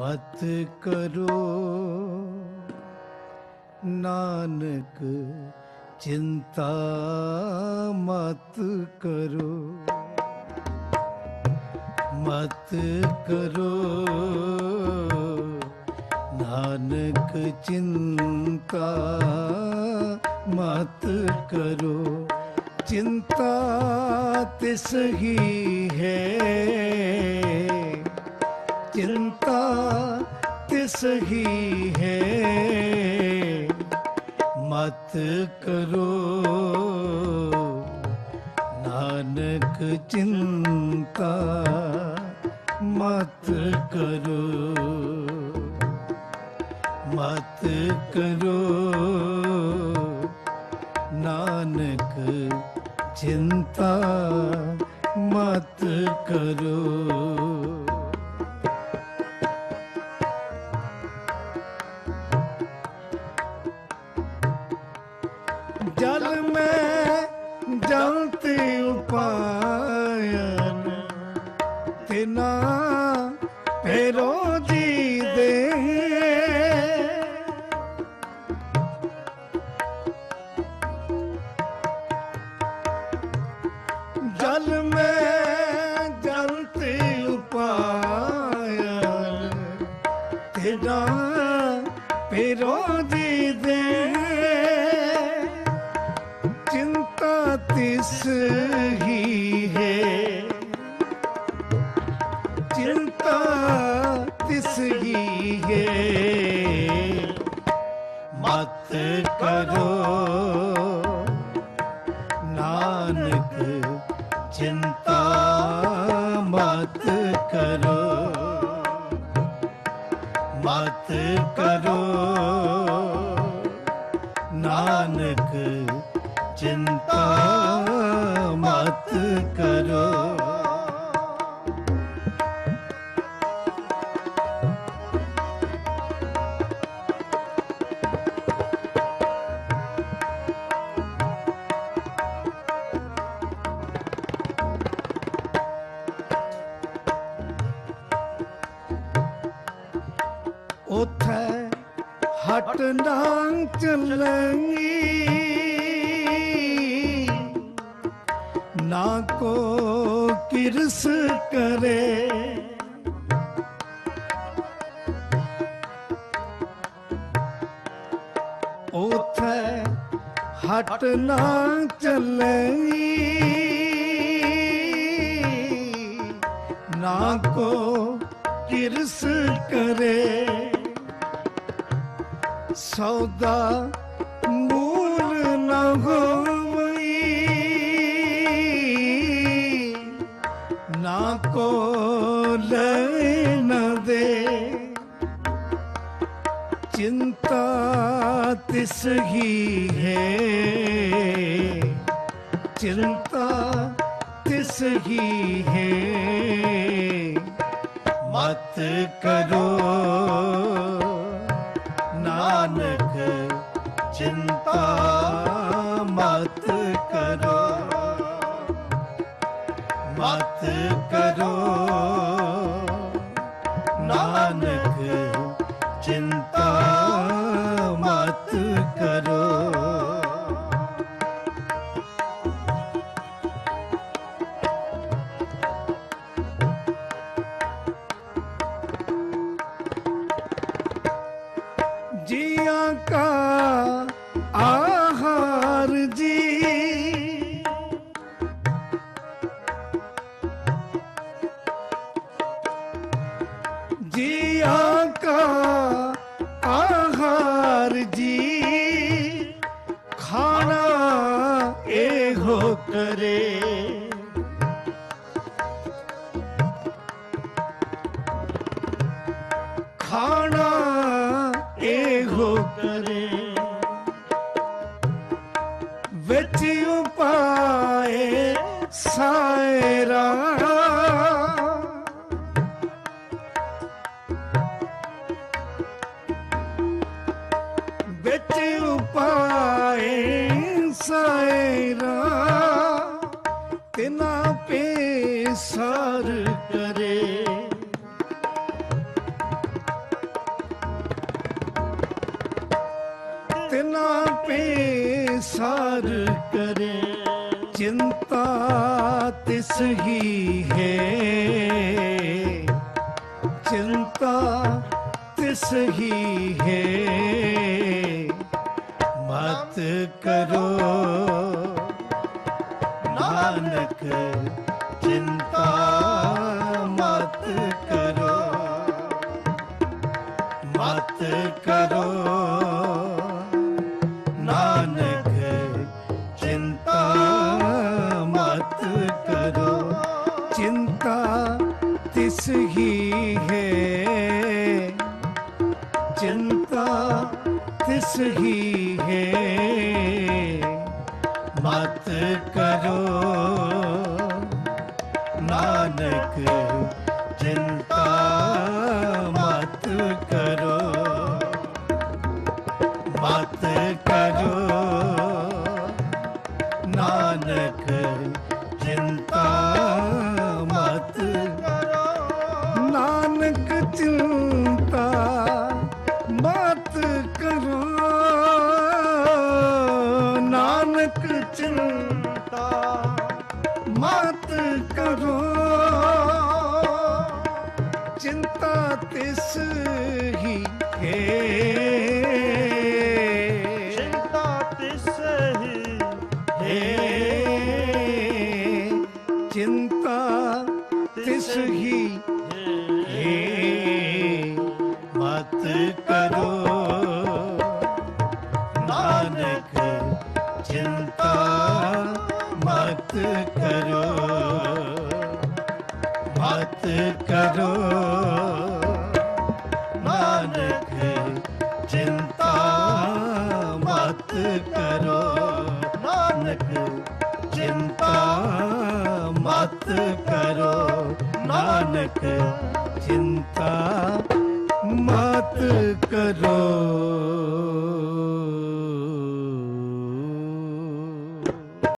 ਮਤ ਕਰੋ। ਨਾਨਕ, ਚਿੰਤਾ ਮਤ ਕਰੋ। ਮਤ ਕਰੋ। ਨਾਨਕ, ਚਿੰਤਾ ਮਤ ਕਰੋ। ਚਿੰਤਾ ਤਿਸ ਹੀ ਹੈ। ਚਿੰਤਾ ਤਿਸ ਹੀ ਹੈ। ਮਤ ਕਰੋ। ਨਾਨਕ ਚਿੰਤਾ ਮਤ ਕਰੋ। ਮਤ ਕਰੋ। ਨਾਨਕ ਚਿੰਤਾ ਮਤ ਉਪਾਇਨ ਤਿਨਾ ਫੇਰੋ ਜੀ ਦੇ। ਜਲ ਮੈਂ ਜਲਤ ਉਪਾਇਨ ਤੇਰਾ ਤਿਸ ਹੀ ਹੈ ਚਿੰਤਾ ਤਿਸ ਹੀ ਹੈ ਮਤ ਕਰੋ ਨਾਨਕ ਚਿੰਤਾ ਮਤ ਕਰੋ ਮਤ ਕਰੋ ਨਾਨਕ ਚਿੰਤਾ ਕਰੋ। ਉਥੈ ਹਟ ਨਾ ਚੱਲਣੀ ਨਾ ਕੋ ਕਿਰਸ ਕਰੇ ਉਥੇ ਹਟ ਨਾ ਚੱਲਣੀ ਨਾ ਕੋ ਕਿਰਸ ਕਰੇ ਸੌਦਾ ਮੂਲ ਨਾ ਹੋਵਈ ਕੋ ਲੈ ਨ ਦੇ ਚਿੰਤਾ ਤਿਸ ਹੀ ਹੈ ਚਿੰਤਾ ਤਿਸ ਹੀ ਹੈ ਮਤ ਕਰੋ ਨਾਨਕ ਚਿੰਤਾ ਮਤ ਕਰੇ ਖਾਣਾ ਇਹੋ ਕਰੇ ਵਿੱਚ ਉਪਾਏ ਸਾਇਰਾ ਸਾਰ ਕਰੇ। ਤਿਨਾ ਪੇ ਸਾਰ ਕਰੇ। ਚਿੰਤਾ ਤਿਸ ਹੀ ਹੈ। ਚਿੰਤਾ ਤਿਸ ਹੀ ਹੈ। ਮਤ ਕਰੋ। ਨਾਨਕ ਮਤ ਕਰੋ। ਨਾਨਕ ਚਿੰਤਾ ਮਤ ਕਰੋ। ਚਿੰਤਾ ਹੈ ਚਿੰਤਾ ਹੈ। ਮਤ ਕਰੋ। ਨਾਨਕ ਮਤ ਕਰੋ ਨਾਨਕ ਚਿੰਤਾ ਮਤ ਕਰੋ ਨਾਨਕ ਚਿੰਤਾ ਮਤ ਕਰੋ ਨਾਨਕ ਚਿੰਤਾ ਮਤ ਕਰੋ ਚਿੰਤਾ ਤਿਸ ਹੀ ਹੈ ਤਿਸ ਹੀ ਹੈ, ਮਤ ਕਰੋ। ਨਾਨਕ ਚਿੰਤਾ ਮਤ ਕਰੋ ਮਤ ਕਰੋ। ਨਾਨਕ ਚਿੰਤਾ ਮਤ ਕਰੋ। बैठ चिंता मत करो